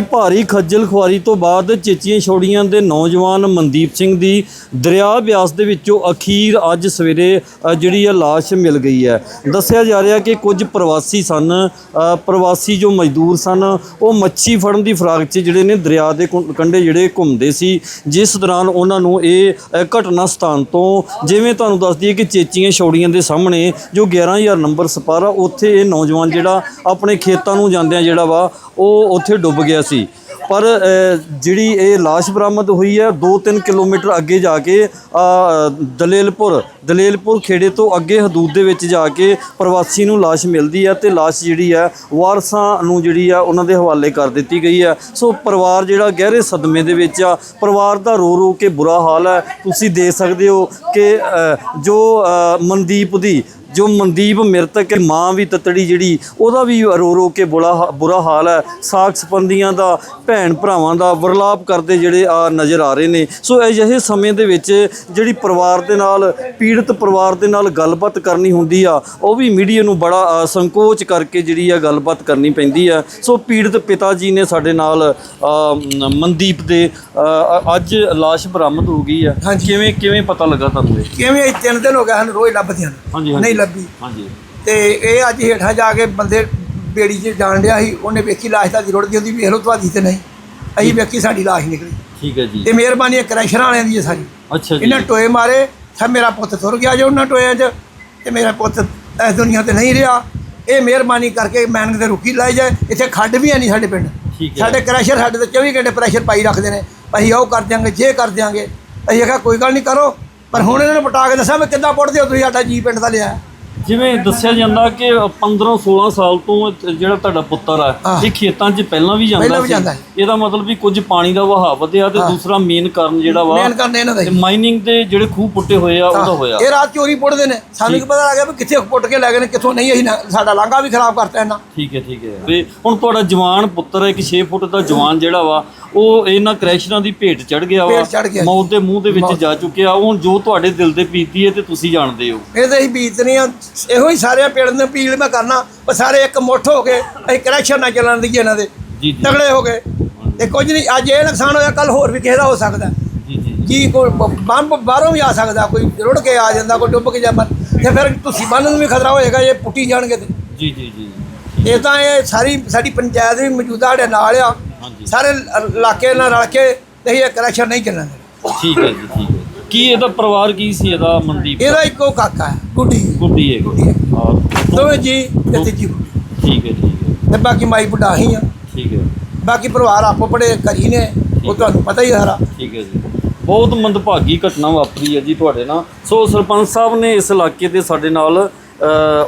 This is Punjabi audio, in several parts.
ਭਾਰੀ ਖੱਜਲ ਖੁਆਰੀ ਤੋਂ ਬਾਅਦ ਚੇਚੀਆਂ ਛੋੜੀਆਂ ਦੇ ਨੌਜਵਾਨ ਮਨਦੀਪ ਸਿੰਘ ਦੀ ਦਰਿਆ ਬਿਆਸ ਦੇ ਵਿੱਚੋਂ ਅਖੀਰ ਅੱਜ ਸਵੇਰੇ ਜਿਹੜੀ ਆ ਲਾਸ਼ ਮਿਲ ਗਈ ਹੈ। ਦੱਸਿਆ ਜਾ ਰਿਹਾ ਕਿ ਕੁਝ ਪ੍ਰਵਾਸੀ ਸਨ ਪ੍ਰਵਾਸੀ ਜੋ ਮਜ਼ਦੂਰ ਸਨ, ਉਹ ਮੱਛੀ ਫੜਨ ਦੀ ਫਰਾਗ 'ਚ ਜਿਹੜੇ ਨੇ ਦਰਿਆ ਦੇ ਕੰਢੇ ਜਿਹੜੇ ਘੁੰਮਦੇ ਸੀ। ਜਿਸ ਦੌਰਾਨ ਉਹਨਾਂ ਨੂੰ ਇਹ ਘਟਨਾ ਸਥਾਨ ਤੋਂ ਜਿਵੇਂ ਤੁਹਾਨੂੰ ਦੱਸ ਦਈਏ ਕਿ ਚੇਚੀਆਂ ਛੋੜੀਆਂ ਦੇ ਸਾਹਮਣੇ ਜੋ 11000 ਨੰਬਰ ਸਪਾਰਾ, ਉੱਥੇ ਇਹ ਨੌਜਵਾਨ ਜਿਹੜਾ ਆਪਣੇ ਖੇਤਾਂ ਨੂੰ ਜਾਂਦਿਆਂ ਜਿਹੜਾ ਵਾ ਉਹ ਉੱਥੇ ਡੁੱਬ ਗਿਆ ਸੀ। ਪਰ ਜਿਹੜੀ ਇਹ ਲਾਸ਼ ਬਰਾਮਦ ਹੋਈ ਹੈ 2-3 ਕਿਲੋਮੀਟਰ ਅੱਗੇ ਜਾ ਕੇ ਦਲੇਲਪੁਰ ਦਲੇਲਪੁਰ ਖੇੜੇ ਤੋਂ ਅੱਗੇ ਹਦੂਦ ਦੇ ਵਿੱਚ ਜਾ ਕੇ ਪ੍ਰਵਾਸੀ ਨੂੰ ਲਾਸ਼ ਮਿਲਦੀ ਹੈ ਤੇ ਲਾਸ਼ ਜਿਹੜੀ ਹੈ, ਵਾਰਸਾਂ ਨੂੰ ਜਿਹੜੀ ਆ ਉਹਨਾਂ ਦੇ ਹਵਾਲੇ ਕਰ ਦਿੱਤੀ ਗਈ ਹੈ। ਸੋ, ਪਰਿਵਾਰ ਜਿਹੜਾ ਗਹਿਰੇ ਸਦਮੇ ਦੇ ਵਿੱਚ ਆ। ਪਰਿਵਾਰ ਦਾ ਰੋ ਰੋ ਕੇ ਬੁਰਾ ਹਾਲ ਹੈ। ਤੁਸੀਂ ਦੇਖ ਸਕਦੇ ਹੋ ਕਿ ਜੋ ਮਨਦੀਪ ਦੀ ਜੋ ਮਨਦੀਪ ਮ੍ਰਿਤਕ ਮਾਂ ਵੀ ਤਤੜੀ ਜਿਹੜੀ ਉਹਦਾ ਵੀ ਰੋ ਰੋ ਕੇ ਬੁਰਾ ਬੁਰਾ ਹਾਲ ਹੈ। ਸਾਖ ਸੰਬੰਧੀਆਂ ਦਾ ਭੈਣ ਭਰਾਵਾਂ ਦਾ ਵਰਲਾਪ ਕਰਦੇ ਜਿਹੜੇ ਆ ਨਜ਼ਰ ਆ ਰਹੇ ਨੇ। ਸੋ ਅਜਿਹੇ ਸਮੇਂ ਦੇ ਵਿੱਚ ਜਿਹੜੀ ਪਰਿਵਾਰ ਦੇ ਨਾਲ ਪੀੜਤ ਪਰਿਵਾਰ ਦੇ ਨਾਲ ਗੱਲਬਾਤ ਕਰਨੀ ਹੁੰਦੀ ਆ ਉਹ ਵੀ ਮੀਡੀਆ ਨੂੰ ਬੜਾ ਸੰਕੋਚ ਕਰਕੇ ਜਿਹੜੀ ਆ ਗੱਲਬਾਤ ਕਰਨੀ ਪੈਂਦੀ ਆ। ਸੋ ਪੀੜਤ ਪਿਤਾ ਜੀ ਨੇ ਸਾਡੇ ਨਾਲ ਮਨਦੀਪ ਦੇ ਅੱਜ ਲਾਸ਼ ਬਰਾਮਦ ਹੋ ਗਈ ਆ। ਕਿਵੇਂ ਕਿਵੇਂ ਪਤਾ ਲੱਗਾ ਤੁਹਾਨੂੰ ਇਹ? ਕਿਵੇਂ ਤਿੰਨ ਦਿਨ ਹੋ ਗਏ ਹਨ ਰੋਜ਼ ਲੱਭਦੀਆਂ ਨੇ। ਹਾਂਜੀ ਹਾਂਜੀ। ਨਹੀਂ ਲੱਭੀ ਹਾਂਜੀ। ਤੇ ਇਹ ਅੱਜ ਹੇਠਾਂ ਜਾ ਕੇ ਬੰਦੇ ਬੇੜੀ 'ਚ ਜਾਣ ਡਿਆ ਸੀ ਉਹਨੇ ਵੇਖੀ ਲਾਸ਼ ਤਾਂ ਰੁੜਦੀ ਹੁੰਦੀ ਵੇਖ ਲਓ ਤੁਹਾਡੀ ਤੇ ਨਹੀਂ। ਅਸੀਂ ਵੇਖੀ ਸਾਡੀ ਲਾਸ਼ ਨਿਕਲੀ। ਠੀਕ ਹੈ ਜੀ। ਤੇ ਮਿਹਰਬਾਨੀ ਕਰੈਸ਼ਰਾਂ ਵਾਲਿਆਂ ਦੀ ਹੈ ਸਾਰੀ। ਅੱਛਾ ਜੀ। ਇਹਨਾਂ ਟੋਏ ਮਾਰੇ ਤਾਂ ਮੇਰਾ ਪੁੱਤ ਤੁਰ ਗਿਆ ਜੋ ਉਹਨਾਂ ਟੋਇਆਂ 'ਚ ਤੇ ਮੇਰਾ ਪੁੱਤ ਇਸ ਦੁਨੀਆ ਤੇ ਨਹੀਂ ਰਿਹਾ। ਇਹ ਮਿਹਰਬਾਨੀ ਕਰਕੇ ਮੈਨਕ ਤੇ ਰੁਕੀ ਲਾਈ ਜਾਏ। ਇੱਥੇ ਖੱਡ ਵੀ ਹੈ ਨਹੀਂ ਸਾਡੇ ਪਿੰਡ। ਸਾਡੇ ਕ੍ਰੈਸ਼ਰ ਸਾਡੇ ਤੇ 24 ਘੰਟੇ ਪ੍ਰੈਸ਼ਰ ਪਾਈ ਰੱਖਦੇ ਨੇ। ਅਸੀਂ ਉਹ ਕਰ ਦਿਆਂਗੇ ਜੇ ਕਰ ਦਿਆਂਗੇ। ਅਸੀਂ ਕਿਹਾ ਕੋਈ ਗੱਲ ਨਹੀਂ ਕਰੋ। ਪਰ ਹੁਣ ਇਹਨਾਂ ਨੇ ਪਟਾ ਕੇ ਦੱਸਿਆ ਵੀ ਕਿੱਦਾਂ ਪੁੱਟਦੇ ਹੋ ਤੁਸੀਂ ਸਾਡਾ ਜੀ ਪਿੰਡ ਦਾ ਲਿਆ। ਜਿਵੇਂ ਦੱਸਿਆ ਜਾਂਦਾ ਕਿ 15 16 ਸਾਲ ਤੋਂ ਜਿਹੜਾ ਤੁਹਾਡਾ ਪੁੱਤਰ ਆ। ਇਹ ਖੇਤਾਂ 'ਚ ਪਹਿਲਾਂ ਵੀ ਜਾਂਦਾ ਸੀ। ਇਹਦਾ ਮਤਲਬ ਵੀ ਕੁਝ ਪਾਣੀ ਦਾ ਵਹਾਅ ਵਧਿਆ ਤੇ ਦੂਸਰਾ ਮੇਨ ਕਾਰਨ ਜਿਹੜਾ ਵਾ ਮੇਨ ਕਰਨੇ ਇਹਨਾਂ ਦਾ ਹੀ। ਮਾਈਨਿੰਗ ਦੇ ਜਿਹੜੇ ਖੂਹ ਪੁੱਟੇ ਹੋਏ ਆ ਉਹਦਾ ਹੋਇਆ। ਇਹ ਰਾਤ ਚੋਰੀ ਪੁੱਟਦੇ ਨੇ। ਸਾਨੂੰ ਕੀ ਪਤਾ ਲੱਗ ਗਿਆ ਵੀ ਕਿੱਥੇ ਪੁੱਟ ਕੇ ਲੈ ਗਏ ਨੇ ਕਿੱਥੋਂ ਨਹੀਂ ਅਸੀਂ ਸਾਡਾ ਲਾਂਘਾ ਵੀ ਖਰਾਬ ਕਰਤਾ ਇਹਨਾਂ। ਠੀਕ ਹੈ ਠੀਕ ਹੈ। ਤੇ ਹੁਣ ਤੁਹਾਡਾ ਜਵਾਨ ਪੁੱਤਰ ਹੈ ਇੱਕ 6 ਫੁੱਟ ਦਾ ਜਵਾਨ ਜਿਹੜਾ ਵਾ ਉਹ ਇਹਨਾਂ ਕ੍ਰੈਸ਼ਰਾਂ ਦੀ ਭੇਟ ਚੜ ਗਿਆ ਵਾ। ਮੌਤ ਦੇ ਮੂੰਹ ਦੇ ਵਿੱਚ ਜਾ ਚੁੱਕਿਆ। ਹੁਣ ਜੋ ਤੁਹਾਡੇ ਦਿਲ ਦੇ ਪੀਤੀ ਹੈ ਤੇ ਤੁਸੀਂ ਜਾਣਦੇ ਹੋ। ਇਹ ਤਾਂ ਅਸੀਂ ਬੀਤਨੀ ਆ। ਇਹੋ ਹੀ ਸਾਰੇ ਪਿੰਡ ਨੂੰ ਅਪੀਲ ਮੈਂ ਕਰਨਾ ਪਰ ਸਾਰੇ ਇੱਕ ਮੁੱਠ ਹੋ ਕੇ ਅਸੀਂ ਕਰੈਕਸ਼ਨ ਨਾ ਚੱਲਣ ਦਈਏ ਇਹਨਾਂ ਦੇ। ਜੀ ਜੀ। ਤਗੜੇ ਹੋ ਗਏ ਤੇ ਕੁਝ ਨਹੀਂ ਅੱਜ ਇਹ ਨੁਕਸਾਨ ਹੋਇਆ ਕੱਲ ਹੋਰ ਵੀ ਕਿਸੇ ਦਾ ਹੋ ਸਕਦਾ। ਜੀ ਜੀ ਜੀ। ਕੋਈ ਬੰਬ ਬਾਹਰੋਂ ਵੀ ਆ ਸਕਦਾ ਕੋਈ ਰੁੜ ਕੇ ਆ ਜਾਂਦਾ ਕੋਈ ਡੁੱਬ ਕੇ ਜਾ ਮਰ ਤੇ ਫਿਰ ਤੁਸੀਂ ਬੰਨ ਨੂੰ ਵੀ ਖਤਰਾ ਹੋਏਗਾ ਜੇ ਪੁੱਟੀ ਜਾਣਗੇ ਤੇ। ਜੀ ਜੀ ਜੀ। ਇਹ ਤਾਂ ਇਹ ਸਾਰੀ ਸਾਡੀ ਪੰਚਾਇਤ ਵੀ ਮੌਜੂਦਾ ਸਾਡੇ ਨਾਲ ਆ। ਸਾਰੇ ਇਲਾਕੇ ਨਾਲ ਰਲ ਕੇ ਤੇ ਇਹ ਕਰੈਕਸ਼ਨ ਨਹੀਂ ਚੱਲਣ ਠੀਕ ਹੈ ਜੀ ਠੀਕ ਕੀ ਇਹਦਾ ਪਰਿਵਾਰ ਕੀ ਸੀ ਇਹਦਾ ਮਨਦੀਪ ਇਹਦਾ ਇੱਕੋ ਕਾਕਾ ਹੈ ਗੁੱਡੀ। ਗੁੱਡੀ ਹੈ ਗੁੱਡੀ ਹਾਂ। ਦੋਵੇਂ ਜੀ ਤੇ ਗੁੱਡੀ। ਠੀਕ ਹੈ ਠੀਕ ਹੈ। ਤੇ ਬਾਕੀ ਮਾਈ ਬੁੱਢਾ ਹੀ ਆ। ਠੀਕ ਹੈ। ਬਾਕੀ ਪਰਿਵਾਰ ਆਪੋ ਬੜੇ ਘਰੀ ਨੇ ਉਹ ਤੁਹਾਨੂੰ ਪਤਾ ਹੀ ਸਾਰਾ। ਠੀਕ ਹੈ ਜੀ। ਬਹੁਤ ਮੰਦਭਾਗੀ ਘਟਨਾ ਵਾਪਰੀ ਹੈ ਜੀ ਤੁਹਾਡੇ ਨਾਲ। ਸੋ ਸਰਪੰਚ ਸਾਹਿਬ ਨੇ ਇਸ ਇਲਾਕੇ ਦੇ ਸਾਡੇ ਨਾਲ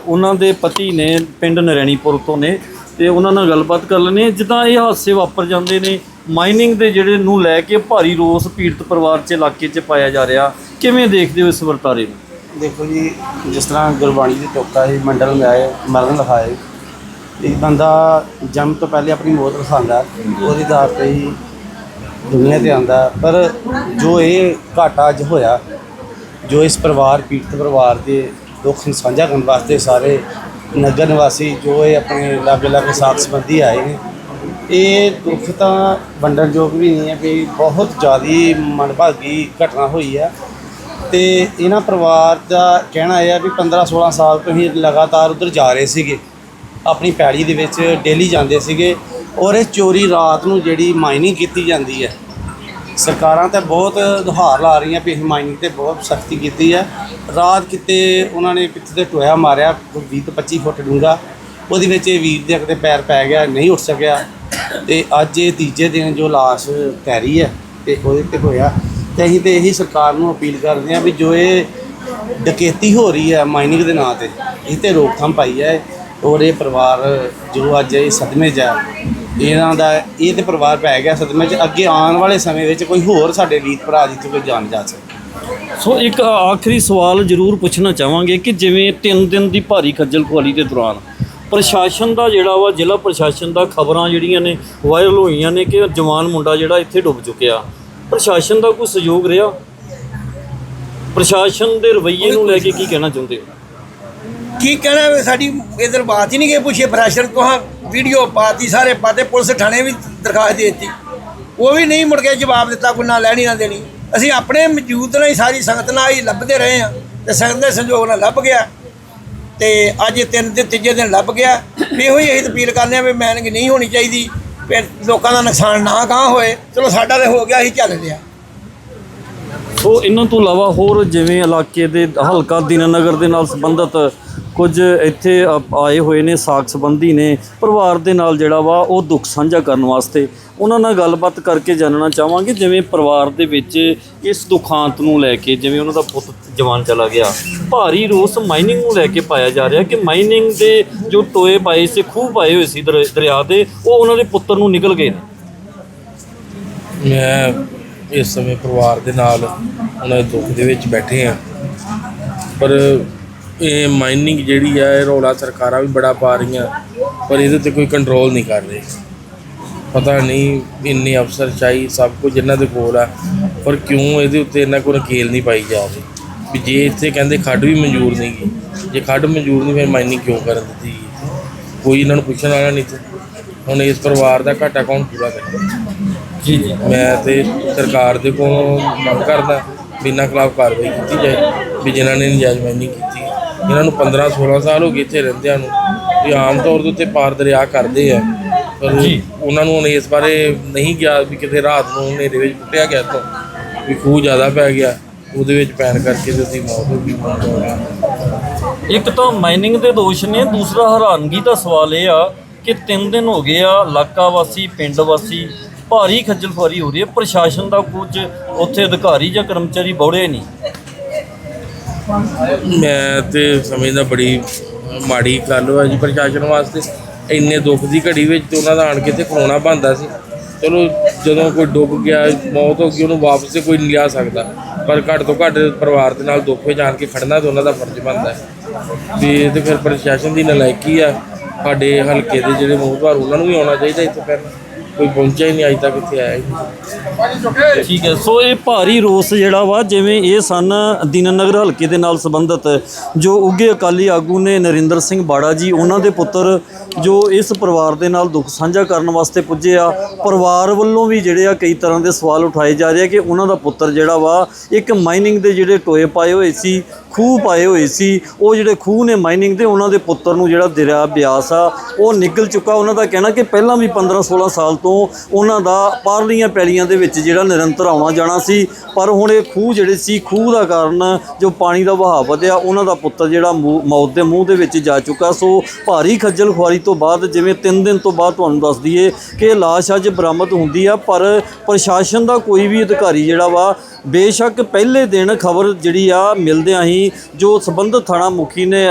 ਉਹਨਾਂ ਦੇ ਪਤੀ ਨੇ ਪਿੰਡ ਨਰੈਣੀਪੁਰ ਤੋਂ ਨੇ ਤੇ ਉਹਨਾਂ ਨਾਲ ਗੱਲਬਾਤ ਕਰ ਲੈਣੀ ਜਿੱਦਾਂ ਇਹ ਹਾਦਸੇ ਵਾਪਰ ਜਾਂਦੇ ਨੇ ਮਾਈਨਿੰਗ ਦੇ ਜਿਹੜੇ ਨੂੰ ਲੈ ਕੇ ਭਾਰੀ ਰੋਸ ਪੀੜਤ ਪਰਿਵਾਰ 'ਚ ਇਲਾਕੇ 'ਚ ਪਾਇਆ ਜਾ ਰਿਹਾ, ਕਿਵੇਂ ਦੇਖਦੇ ਹੋ ਇਸ ਵਰਤਾਰੇ ਨੂੰ? ਦੇਖੋ ਜੀ, ਜਿਸ ਤਰ੍ਹਾਂ ਗੁਰਬਾਣੀ ਦੀ ਟੋਕਾ ਹੈ ਮੰਡਲ में ਆਏ, ਮਰਨ ਲਿਖਾਏ ਇੱਕ ਬੰਦਾ ਜਨਮ ਤੋਂ ਪਹਿਲੇ ਆਪਣੀ ਮੌਤ ਲਿਖਾਉਂਦਾ ਉਹਦੀ ਆਧਾਰ ਤੇ ਹੀ ਦੁਨੀਆ ਤੇ ਆਂਦਾ ਪਰ ਜੋ ਇਹ ਘਾਟਾ ਅੱਜ ਹੋਇਆ, ਜੋ ਇਸ ਪਰਿਵਾਰ, ਪੀੜਤ ਪਰਿਵਾਰ ਦੇ ਦੁੱਖ ਨੂੰ ਸਾਂਝਾ ਕਰਨ ਵਾਸਤੇ ਸਾਰੇ ਨਗਰ ਨਿਵਾਸੀ, ਜੋ ਇਹ ਆਪਣੇ ਲਾਗੇ ਲਾਗੇ ਸਾਥ ਸੰਬੰਧੀ ਆਏ ਨੇ ਇਹ ਦੁੱਖ ਤਾਂ ਵੰਡਣ ਯੋਗ ਵੀ ਨਹੀਂ ਹੈ ਵੀ ਬਹੁਤ ਜ਼ਿਆਦੀ ਮਨਭਾਗੀ ਘਟਨਾ ਹੋਈ ਹੈ। ਤੇ ਇਹਨਾਂ ਪਰਿਵਾਰ ਦਾ ਕਹਿਣਾ ਇਹ ਹੈ ਵੀ 15 16 ਸਾਲ ਤੋਂ ਹੀ ਲਗਾਤਾਰ ਉਧਰ ਜਾ ਰਹੇ ਸੀਗੇ। ਆਪਣੀ ਪੈੜੀ ਦੇ ਵਿੱਚ ਡੇਲੀ ਜਾਂਦੇ ਸੀਗੇ ਔਰ ਇਹ ਚੋਰੀ ਰਾਤ ਨੂੰ ਜਿਹੜੀ ਮਾਈਨਿੰਗ ਕੀਤੀ ਜਾਂਦੀ ਹੈ। ਸਰਕਾਰਾਂ ਤਾਂ ਬਹੁਤ ਦੁਹਾਰ ਲਾ ਰਹੀਆਂ ਵੀ ਅਸੀਂ ਮਾਈਨਿੰਗ ਤੇ ਬਹੁਤ ਸਖਤੀ ਕੀਤੀ ਹੈ। ਰਾਤ ਕਿਤੇ ਉਹਨਾਂ ਨੇ ਕਿਤੇ ਤੇ ਟੋਇਆ ਮਾਰਿਆ, ਕੋਈ 20 ਤੋਂ 25 ਫੁੱਟ ਡੂੰਘਾ। ਉਹਦੇ ਵਿੱਚ ਇਹ ਵੀਰ ਦੇ ਕਿਤੇ ਪੈਰ ਪੈ ਗਿਆ, ਨਹੀਂ ਉੱਠ ਸਕਿਆ। ਤੇ ਅੱਜ ਇਹ ਤੀਜੇ ਦਿਨ ਜੋ ਲਾਸ਼ ਤੈਰੀ ਹੈ ਤੇ ਉਹਦੇ ਤੇ ਹੋਇਆ, ਤੇ ਅਸੀਂ ਤੇ ਇਹੀ ਸਰਕਾਰ ਨੂੰ ਅਪੀਲ ਕਰਦੇ ਹਾਂ ਵੀ ਜੋ ਇਹ ਡਕੈਤੀ ਹੋ ਰਹੀ ਹੈ ਮਾਈਨਿੰਗ ਦੇ ਨਾਂ ਤੇ, ਇਹ ਤੇ ਰੋਕਥਾਮ ਪਾਈ ਹੈ ਔਰ ਇਹ ਪਰਿਵਾਰ ਜੋ ਅੱਜ ਇਹ ਸਦਮੇ 'ਚ ਹੈ ਇਹਨਾਂ ਦਾ, ਇਹ ਤੇ ਪਰਿਵਾਰ ਪੈ ਗਿਆ ਸਦਮੇ 'ਚ, ਅੱਗੇ ਆਉਣ ਵਾਲੇ ਸਮੇਂ ਵਿੱਚ ਕੋਈ ਹੋਰ ਸਾਡੇ ਵੀਰ ਭਰਾ ਜਿੱਥੇ ਕੋਈ ਜਾਣ ਜਾ ਸਕੇ। ਸੋ ਇੱਕ ਆਖਰੀ ਸਵਾਲ ਜ਼ਰੂਰ ਪੁੱਛਣਾ ਚਾਹਾਂਗੇ ਕਿ ਜਿਵੇਂ 3 ਦਿਨ ਦੀ ਭਾਰੀ ਖੱਜਲ ਖੁਆਲੀ ਦੇ ਦੌਰਾਨ ਪ੍ਰਸ਼ਾਸਨ ਦਾ ਜਿਹੜਾ ਵਾ, ਜ਼ਿਲ੍ਹਾ ਪ੍ਰਸ਼ਾਸਨ ਦਾ ਖਬਰਾਂ ਜਿਹੜੀਆਂ ਨੇ ਵਾਇਰਲ ਹੋਈਆਂ ਨੇ ਕਿ ਜਵਾਨ ਮੁੰਡਾ ਜਿਹੜਾ ਇੱਥੇ ਡੁੱਬ ਚੁੱਕਿਆ। ਪ੍ਰਸ਼ਾਸਨ ਦਾ ਕੋਈ ਸਹਿਯੋਗ ਰਿਹਾ? ਪ੍ਰਸ਼ਾਸਨ ਦੇ ਰਵੱਈਏ ਨੂੰ ਲੈ ਕੇ ਕੀ ਕਹਿਣਾ ਚਾਹੁੰਦੇ ਹੋ? ਕੀ ਕਹਿਣਾ ਸਾਡੀ ਇਧਰ ਬਾਤ ਹੀ ਨਹੀਂ ਗਏ ਪੁੱਛੇ ਪ੍ਰੈਸ਼ਰ ਕੋਹਾਂ ਵੀਡੀਓ ਪਾਤੀ, ਸਾਰੇ ਪਾਤੇ, ਪੁਲਿਸ ਥਾਣੇ ਵੀ ਦਰਖਾਸਤ ਦੇ ਦਿੱਤੀ। ਉਹ ਵੀ ਨਹੀਂ ਮੁੜ ਕੇ ਜਵਾਬ ਦਿੱਤਾ, ਕੋਈ ਨਾ ਲੈਣੀ, ਨਾ ਦੇਣੀ। ਅਸੀਂ ਆਪਣੇ ਮੌਜੂਦ ਨਾਲ ਹੀ ਸਾਰੀ ਸੰਗਤ ਨਾਲ ਹੀ ਲੱਭਦੇ ਰਹੇ ਆ ਤੇ ਸੰਗਤ ਦੇ ਸੰਯੋਗ ਨਾਲ ਲੱਭ ਗਿਆ। ਤੇ ਅੱਜ ਤਿੰਨ ਦਿਨ, ਤੀਜੇ ਦਿਨ ਲੱਭ ਗਿਆ। ਵੀ ਇਹੋ ਹੀ ਅਸੀਂ ਅਪੀਲ ਕਰਦੇ ਆ ਵੀ ਮੈਨਿੰਗ ਨਹੀਂ ਹੋਣੀ ਚਾਹੀਦੀ, ਵੀ ਲੋਕਾਂ ਦਾ ਨੁਕਸਾਨ ਨਾ ਗਾਂ ਹੋਏ। ਚਲੋ ਸਾਡਾ ਤੇ ਹੋ ਗਿਆ, ਅਸੀਂ ਚੱਲ ਲਿਆ ਸੋ ਇਹਨਾਂ ਤੋਂ ਇਲਾਵਾ ਹੋਰ ਜਿਵੇਂ ਇਲਾਕੇ ਦੇ ਹਲਕਾ ਦੀਨਾਨਗਰ ਦੇ ਨਾਲ ਸੰਬੰਧਿਤ ਕੁਝ ਇੱਥੇ ਆਏ ਹੋਏ ਨੇ, ਸਾਖ ਸੰਬੰਧੀ ਨੇ, ਪਰਿਵਾਰ ਦੇ ਨਾਲ ਜਿਹੜਾ ਵਾ ਉਹ ਦੁੱਖ ਸਾਂਝਾ ਕਰਨ ਵਾਸਤੇ। ਉਹਨਾਂ ਨਾਲ ਗੱਲਬਾਤ ਕਰਕੇ ਜਾਣਨਾ ਚਾਹਾਂਗੇ, ਜਿਵੇਂ ਪਰਿਵਾਰ ਦੇ ਵਿੱਚ ਇਸ ਦੁਖਾਂਤ ਨੂੰ ਲੈ ਕੇ, ਜਿਵੇਂ ਉਹਨਾਂ ਦਾ ਪੁੱਤ ਜਵਾਨ ਚਲਾ ਗਿਆ। ਭਾਰੀ ਰੋਸ ਮਾਈਨਿੰਗ ਨੂੰ ਲੈ ਕੇ ਪਾਇਆ ਜਾ ਰਿਹਾ ਕਿ ਮਾਈਨਿੰਗ ਦੇ ਜੋ ਟੋਏ ਪਾਏ ਸੀ, ਖੂਹ ਪਾਏ ਹੋਏ ਸੀ ਦਰ- ਦਰਿਆ ਦੇ, ਉਹ ਉਹਨਾਂ ਦੇ ਪੁੱਤਰ ਨੂੰ ਨਿਕਲ ਗਏ ਨੇ। ਮੈਂ ਇਸ ਸਮੇਂ ਪਰਿਵਾਰ ਦੇ ਨਾਲ ਉਹਨਾਂ ਦੇ ਦੁੱਖ ਦੇ ਵਿੱਚ ਬੈਠੇ ਆ ਪਰ ਇਹ ਮਾਈਨਿੰਗ ਜਿਹੜੀ ਆ ਇਹ ਰੌਲਾ ਸਰਕਾਰਾਂ ਵੀ ਬੜਾ ਪਾ ਰਹੀਆਂ ਪਰ ਇਹਦੇ ਤੇ ਕੋਈ ਕੰਟਰੋਲ ਨਹੀਂ ਕਰ ਰਹੇ। ਪਤਾ ਨਹੀਂ ਇੰਨੇ ਅਫਸਰ ਚਾਹੀ ਸਭ ਕੁਝ ਇਹਨਾਂ ਦੇ ਕੋਲ ਆ ਪਰ ਕਿਉਂ ਇਹਦੇ ਉੱਤੇ ਇਹਨਾਂ ਕੋਲ ਨਕੇਲ ਨਹੀਂ ਪਾਈ ਜਾ ਰਹੀ? ਵੀ ਜੇ ਇੱਥੇ ਕਹਿੰਦੇ ਖੱਡ ਵੀ ਮਨਜ਼ੂਰ ਨਹੀਂ ਗੀ ਜੇ ਖੱਡ ਮਨਜ਼ੂਰ ਨਹੀਂ ਫਿਰ ਮਾਈਨਿੰਗ ਕਿਉਂ ਕਰਨ ਦਿੱਤੀ ਗਈ? ਕੋਈ ਇਹਨਾਂ ਨੂੰ ਪੁੱਛਣ ਵਾਲਾ ਨਹੀਂ ਤੇ ਹੁਣ ਇਸ ਪਰਿਵਾਰ ਦਾ ਘਾਟਾ ਕੌਣ ਪੂਰਾ ਕਰੇ? ਜੀ ਜੀ। ਮੈਂ ਤੇ ਸਰਕਾਰ ਦੇ ਕੋਲੋਂ ਮੰਗ ਕਰਦਾ ਇਹਨਾਂ ਖਿਲਾਫ ਕਾਰਵਾਈ ਕੀਤੀ ਜਾਏ ਵੀ ਜਿਨ੍ਹਾਂ ਨੇ ਨਜਾਇਜ਼ ਮਾਈਨਿੰਗ ਕੀਤੀ ਇਹਨਾਂ ਨੂੰ 15 16 ਸਾਲ ਹੋ ਗਏ ਇੱਥੇ ਰਹਿੰਦਿਆਂ ਨੂੰ ਵੀ ਆਮ ਤੌਰ ਦੇ ਉੱਤੇ ਪਾਰ ਦਰਿਆ ਕਰਦੇ ਆ। ਪਰ ਉਹਨਾਂ ਨੂੰ ਇਸ ਬਾਰੇ ਨਹੀਂ ਗਿਆ ਵੀ ਕਿਤੇ ਰਾਤ ਨੂੰ ਹਨੇਰੇ ਵਿੱਚ ਪੁੱਟਿਆ ਗਿਆ ਤੋਂ ਵੀ ਖੂਹ ਜ਼ਿਆਦਾ ਪੈ ਗਿਆ ਉਹਦੇ ਵਿੱਚ ਪੈਣ ਕਰਕੇ ਤੇ ਉਹਦੀ ਮੌਤ ਹੋ ਗਈ ਮੌਤ ਹੋ ਗਈ ਇੱਕ ਤਾਂ ਮਾਈਨਿੰਗ ਦੇ ਦੋਸ਼ ਨੇ ਦੂਸਰਾ ਹੈਰਾਨਗੀ ਦਾ ਸਵਾਲ ਇਹ ਆ ਕਿ 3 ਦਿਨ ਹੋ ਗਏ ਆ ਇਲਾਕਾ ਵਾਸੀ ਪਿੰਡ ਵਾਸੀ ਭਾਰੀ ਖੱਜਲ ਖੁਆਰੀ ਹੋ ਰਹੀ ਹੈ। ਪ੍ਰਸ਼ਾਸਨ ਦਾ ਕੁਝ ਉੱਥੇ ਅਧਿਕਾਰੀ ਜਾਂ ਕਰਮਚਾਰੀ ਬੌੜੇ ਨਹੀਂ। ਮੈਂ ਤੇ ਸਮਝਦਾ ਬੜੀ ਮਾੜੀ ਗੱਲ ਹੋਇਆ ਜੀ ਪ੍ਰਸ਼ਾਸਨ ਵਾਸਤੇ। ਇੰਨੇ ਦੁੱਖ ਦੀ ਘੜੀ ਵਿੱਚ ਤੇ ਉਹਨਾਂ ਦਾ ਆਣ ਕੇ ਤੇ ਖਲੋਣਾ ਬੰਦਾ ਸੀ। ਚਲੋ ਜਦੋਂ ਕੋਈ ਡੁੱਬ ਗਿਆ, ਮੌਤ ਹੋ ਗਈ, ਉਹਨੂੰ ਵਾਪਸ ਤੇ ਕੋਈ ਨਹੀਂ ਲਿਆ ਸਕਦਾ। ਪਰ ਘੱਟ ਤੋਂ ਘੱਟ ਪਰਿਵਾਰ ਦੇ ਨਾਲ ਦੁੱਖ ਵਿੱਚ ਆਣ ਕੇ ਖੜਨਾ ਤੇ ਉਹਨਾਂ ਦਾ ਫਰਜ਼ ਬਣਦਾ ਹੈ। ਵੀ ਇਹ ਤੇ ਫਿਰ ਪ੍ਰਸ਼ਾਸਨ ਦੀ ਨਲਾਇਕੀ ਆ। ਸਾਡੇ ਹਲਕੇ ਦੇ ਜਿਹੜੇ ਮੋਹਤਵਾਰ ਉਹਨਾਂ ਨੂੰ ਵੀ ਆਉਣਾ ਚਾਹੀਦਾ ਇੱਥੇ ਫਿਰ। ਕੋਈ ਪਹੁੰਚਿਆ ਹੀ ਨਹੀਂ ਅਜੇ ਤੱਕ ਇੱਥੇ ਆਇਆ ਹੀ ਨਹੀਂ। ਠੀਕ ਹੈ। ਸੋ ਇਹ ਭਾਰੀ ਰੋਸ ਜਿਹੜਾ ਵਾ, ਜਿਵੇਂ ਇਹ ਸਨ ਦੀਨਾਨਗਰ ਹਲਕੇ ਦੇ ਨਾਲ ਸੰਬੰਧਿਤ, ਜੋ ਉੱਗੇ ਅਕਾਲੀ ਆਗੂ ਨੇ ਨਰਿੰਦਰ ਸਿੰਘ ਬਾੜਾ ਜੀ, ਉਹਨਾਂ ਦੇ ਪੁੱਤਰ ਜੋ ਇਸ ਪਰਿਵਾਰ ਦੇ ਨਾਲ ਦੁੱਖ ਸਾਂਝਾ ਕਰਨ ਵਾਸਤੇ ਪੁੱਜੇ ਆ। ਪਰਿਵਾਰ ਵੱਲੋਂ ਵੀ ਜਿਹੜੇ ਆ ਕਈ ਤਰ੍ਹਾਂ ਦੇ ਸਵਾਲ ਉਠਾਏ ਜਾ ਰਹੇ ਆ ਕਿ ਉਹਨਾਂ ਦਾ ਪੁੱਤਰ ਜਿਹੜਾ ਵਾ, ਇੱਕ ਮਾਈਨਿੰਗ ਦੇ ਜਿਹੜੇ ਟੋਏ ਪਾਏ ਹੋਏ ਸੀ ਖੂਹ ਪਾਏ ਹੋਏ ਸੀ। ਉਹ ਜਿਹੜੇ ਖੂਹ ਨੇ ਮਾਈਨਿੰਗ ਦੇ, ਉਹਨਾਂ ਦੇ ਪੁੱਤਰ ਨੂੰ ਜਿਹੜਾ ਦਰਿਆ ਬਿਆਸ ਆ, ਉਹ ਨਿਕਲ ਚੁੱਕਾ। ਉਹਨਾਂ ਦਾ ਕਹਿਣਾ ਕਿ ਪਹਿਲਾਂ ਵੀ 15 16 ਸਾਲ ਤੋਂ ਉਹਨਾਂ ਦਾ ਪਾਰਲੀਆਂ ਪੈਲੀਆਂ ਦੇ ਵਿੱਚ ਜਿਹੜਾ ਨਿਰੰਤਰ ਆਉਣਾ ਜਾਣਾ ਸੀ, ਪਰ ਹੁਣ ਇਹ ਖੂਹ ਜਿਹੜੇ ਸੀ, ਖੂਹ ਦਾ ਕਾਰਨ ਜੋ ਪਾਣੀ ਦਾ ਵਹਾਅ ਵਧਿਆ, ਉਹਨਾਂ ਦਾ ਪੁੱਤਰ ਜਿਹੜਾ ਮੂ- ਮੌਤ ਦੇ ਮੂੰਹ ਦੇ ਵਿੱਚ ਜਾ ਚੁੱਕਾ। ਸੋ ਭਾਰੀ ਖੱਜਲ ਖੁਆਰੀ ਤੋਂ ਬਾਅਦ ਜਿਵੇਂ 3 ਦਿਨ ਤੋਂ ਬਾਅਦ ਤੁਹਾਨੂੰ ਦੱਸ ਦਈਏ ਕਿ ਲਾਸ਼ ਅੱਜ ਬਰਾਮਦ ਹੁੰਦੀ ਆ, ਪਰ ਪ੍ਰਸ਼ਾਸਨ ਦਾ ਕੋਈ ਵੀ ਅਧਿਕਾਰੀ ਜਿਹੜਾ ਵਾ ਬੇਸ਼ੱਕ ਪਹਿਲੇ ਦਿਨ ਖਬਰ ਜਿਹੜੀ ਆ, ਮਿਲਦਿਆਂ ਹੀ ਜੋ ਸੰਬੰਧਿਤ ਥਾਣਾ ਮੁਖੀ ਨੇ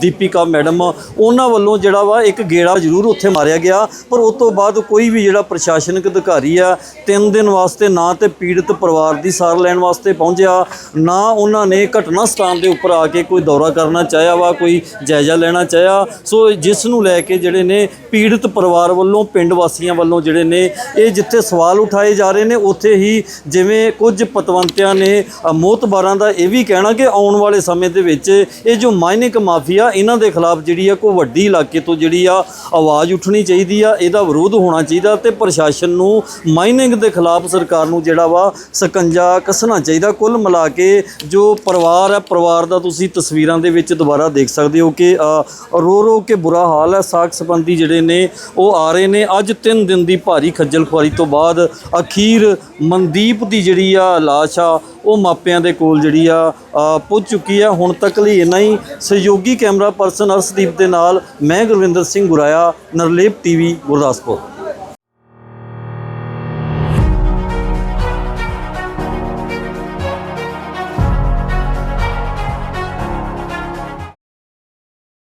ਦੀਪਿਕਾ ਮੈਡਮ, ਉਹਨਾਂ ਵੱਲੋਂ ਜਿਹੜਾ ਵਾ ਇੱਕ ਗੇੜਾ ਜ਼ਰੂਰ ਉੱਥੇ ਮਾਰਿਆ ਗਿਆ। ਪਰ ਉਸ ਤੋਂ ਬਾਅਦ ਕੋਈ ਵੀ ਜਿਹੜਾ ਪ੍ਰਸ਼ਾਸਨਿਕ ਅਧਿਕਾਰੀ ਆ, ਤਿੰਨ ਦਿਨ ਵਾਸਤੇ ਨਾ ਤੇ ਪੀੜਤ ਪਰਿਵਾਰ ਦੀ ਸਾਰ ਲੈਣ ਵਾਸਤੇ ਪਹੁੰਚਿਆ, ਨਾ ਉਹਨਾਂ ਨੇ ਘਟਨਾ ਸਥਾਨ ਦੇ ਉੱਪਰ ਆ ਕੇ ਕੋਈ ਦੌਰਾ ਕਰਨਾ ਚਾਹਿਆ ਵਾ, ਕੋਈ ਜਾਇਜ਼ਾ ਲੈਣਾ ਚਾਹਿਆ। ਸੋ ਜਿਸ ਨੂੰ ਲੈ ਕੇ ਜਿਹੜੇ ਨੇ ਪੀੜਤ ਪਰਿਵਾਰ ਵੱਲੋਂ, ਪਿੰਡ ਵਾਸੀਆਂ ਵੱਲੋਂ ਜਿਹੜੇ ਨੇ, ਇਹ ਜਿੱਥੇ ਸਵਾਲ ਉਠਾਏ ਜਾ ਰਹੇ ਨੇ, ਉੱਥੇ ਹੀ ਜਿਵੇਂ ਕੁਝ ਪਤਵੰਤਿਆਂ ਨੇ ਅ, ਮੋਹਤਬਾਰਾਂ ਦਾ ਇਹ ਵੀ ਕਹਿਣਾ ਕਿ ਆਉਣ ਵਾਲੇ ਸਮੇਂ ਦੇ ਵਿੱਚ ਇਹ ਜੋ ਮਾਈਨਿੰਗ ਮਾਫੀਆ ਇਹਨਾਂ ਦੇ ਖਿਲਾਫ ਜਿਹੜੀ ਆ ਕੋਈ ਵੱਡੀ ਇਲਾਕੇ ਤੋਂ ਜਿਹੜੀ ਆ ਆਵਾਜ਼ ਉੱਠਣੀ ਚਾਹੀਦੀ ਆ ਇਹਦਾ ਵਿਰੋਧ ਹੋਣਾ ਚਾਹੀਦਾ ਤੇ ਪ੍ਰਸ਼ਾਸਨ ਨੂੰ ਮਾਈਨਿੰਗ ਦੇ ਖਿਲਾਫ ਸਰਕਾਰ ਨੂੰ ਜਿਹੜਾ ਵਾ ਸਕੰਜਾ ਕੱਸਣਾ ਚਾਹੀਦਾ। ਕੁੱਲ ਮਿਲਾ ਕੇ ਜੋ ਪਰਿਵਾਰ ਹੈ ਪਰਿਵਾਰ ਦਾ ਤੁਸੀਂ ਤਸਵੀਰਾਂ ਦੇ ਵਿੱਚ ਦੁਬਾਰਾ ਦੇਖ ਸਕਦੇ ਹੋ ਕਿ ਰੋ ਰੋ ਕੇ ਬੁਰਾ ਹਾਲ ਹੈ ਸਾਖ ਸੰਬੰਧੀ ਜਿਹੜੇ ਨੇ ਉਹ ਆ ਰਹੇ ਨੇ। ਅੱਜ 3 ਦਿਨ ਦੀ ਭਾਰੀ ਖੱਜਲ ਖੁਆਰੀ ਤੋਂ ਬਾਅਦ ਅਖੀਰ ਮਨਦੀਪ ਦੀ ਜਿਹੜੀ ਆ ਲਾਸ਼ ਆ ਉਹ ਮਾਪਿਆਂ ਦੇ ਕੋਲ ਜਿਹੜੀ ਆ ਅ, ਪੁੱਜ ਚੁੱਕੀ ਆ। ਹੁਣ ਤੱਕ ਲਈ ਇੰਨਾ ਹੀ ਸਹਿਯੋਗੀ ਕੈਮਰਾ ਪਰਸਨ ਅਰਸ਼ਦੀਪ ਦੇ ਨਾਲ ਮੈਂ ਗੁਰਵਿੰਦਰ ਸਿੰਘ ਗੁਰਾਇਆ ਨਰਲੇਪ ਟੀਵੀ ਗੁਰਦਾਸਪੁਰ।